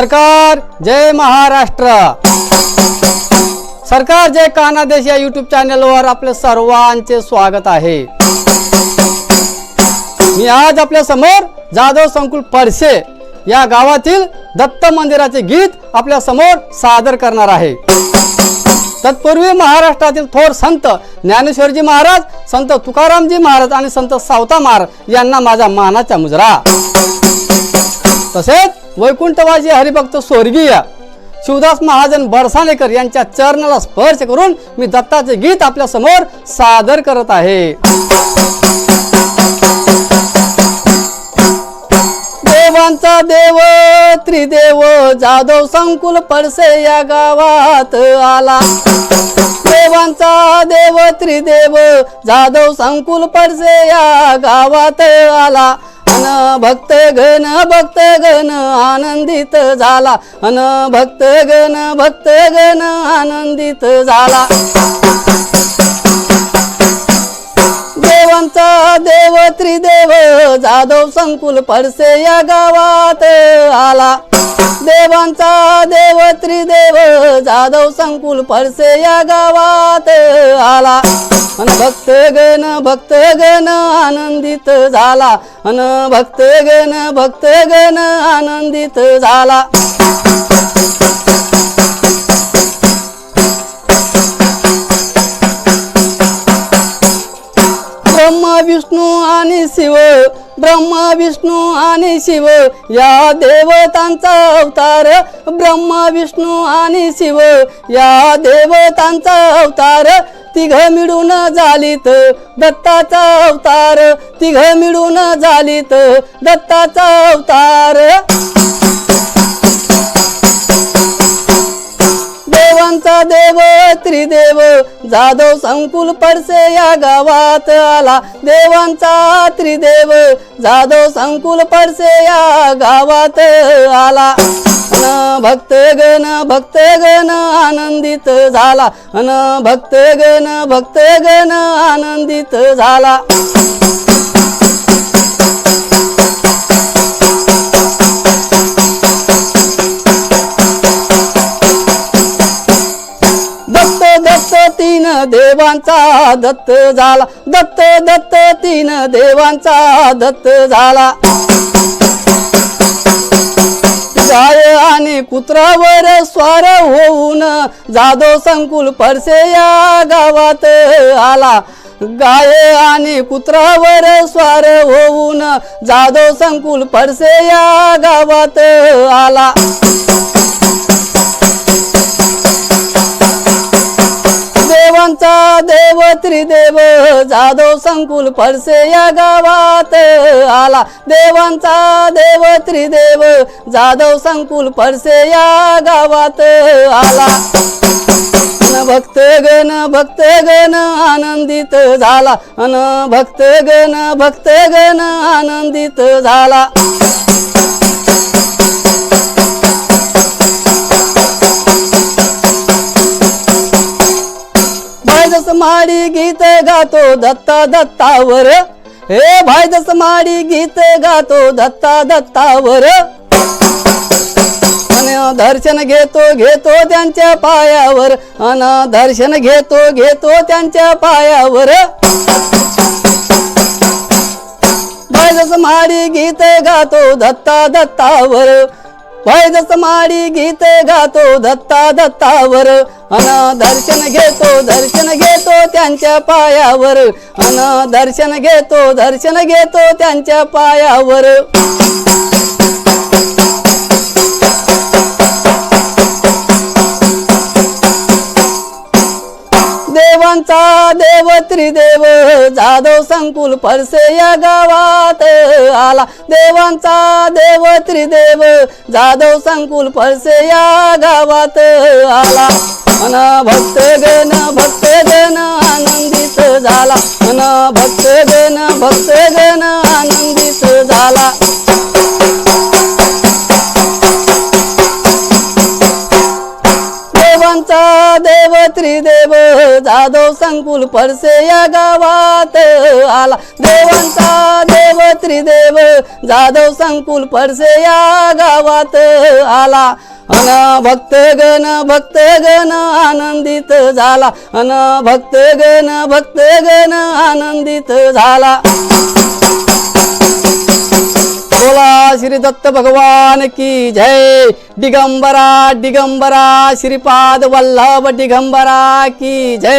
सरकार जय महाराष्ट्र. सरकार जय कानादेश या युट्यूब चॅनलवर आपले सर्वांचे स्वागत आहे. मी आज आपल्यासमोर जाधव संकुल परसे या गावातील दत्त मंदिराचे गीत आपल्यासमोर सादर करणार आहे. तत्पूर्वी महाराष्ट्रातील थोर संत ज्ञानेश्वरजी महाराज संत तुकारामजी महाराज आणि संत सावता महाराज यांना माझा मानाचा मुजरा. तसेच वैकुंठवाजी हरिभक्त स्वर्गीय शिवदास महाजन बरसाणेकर यांच्या चरणाला स्पर्श करून मी दत्ताचे गीत आपल्यासमोर सादर करत आहे. देवांचा देव त्रिदेव जाधव संकुल पडसे या गावात आला. देवांचा देव त्रिदेव जाधव संकुल पडसे या गावात आला. अन भक्त गण भक्त गण आनंदित झाला. अन भक्त गण भक्त गण आनंदित झाला. देवांचा देव त्रिदेव जाधव संकुल पडसे या गावात आला. देवांचा देव त्रिदेव जाधव संकुल पडसे या गावात आला. अन भक्त गण भक्त गण आनंदित झाला. अन भक्त गण भक्त गण आनंदित झाला. ब्रह्मा विष्णू आणि शिव ब्रह्मा विष्णू आणि शिव या देवतांचा अवतार. ब्रह्मा विष्णू आणि शिव या देवतांचा अवतार. तिघ मिळून झालीत दत्ताचा अवतार. तिघ मिळून झालीत दत्ताचा अवतार. देवांचा देव त्रिदेव जाधव संकुल पडसे या गावात आला. देवांचा त्रिदेव जाधव संकुल पडसे या गावात आला. अन भक्त भक्तगण आनंदित झाला. अन भक्तगण भक्तगण आनंदित झाला. तीन देवांचा दत्त झाला. दत्त दत्त तीन देवांचा दत्त झाला. कुत्रावर स्वार होऊन जाधव संकुल परसे या गावात आला. गाय आणि कुत्रावर स्वार होऊन जाधव संकुल परसे या गावात आला. देव त्रिदेव जाधव संकुल पडसे या गावात आला देवांचा देव त्रिदेव जाधव संकुल पडसे या गावात आला. भक्त गण भक्त गण आनंदित झाला. अन भक्त गण भक्त गण आनंदित झाला. भाईदस माडी गीत गातो दत्ता दत्तावर. हे भाईदस माडी गीत गातो दत्ता दत्तावर. आणि दर्शन घेतो घेतो त्यांच्या पायावर. अन दर्शन घेतो घेतो त्यांच्या पायावर. भाईदस माडी गीत गातो दत्ता दत्तावर. पैदस माडी गीत गातो दत्ता दत्तावर. अन दर्शन घेतो दर्शन घे त्यांच्या पायावर. अन दर्शन घेतो दर्शन घेतो त्यांच्या पायावर. देवांचा देव त्रिदेव जाधव संकुल पडसे या गावात आला. देवांचा देव त्रिदेव जाधव संकुल पडसे या गावात आला. अन भक्त गण भक्त गण त्रिदेव जाधव संकुल परसे या गावात आला. देवांचा देव त्रिदेव जाधव संकुल पडसे या गावात आला. अन भक्त गण भक्त गण आनंदित झाला. अन भक्त गण भक्त गण आनंदित झाला. భోలా శ్రీదత్త భగవానికి జై. దిగంబరా దిగంబరా శ్రీపాద వల్లభ దిగంబరాకి జై.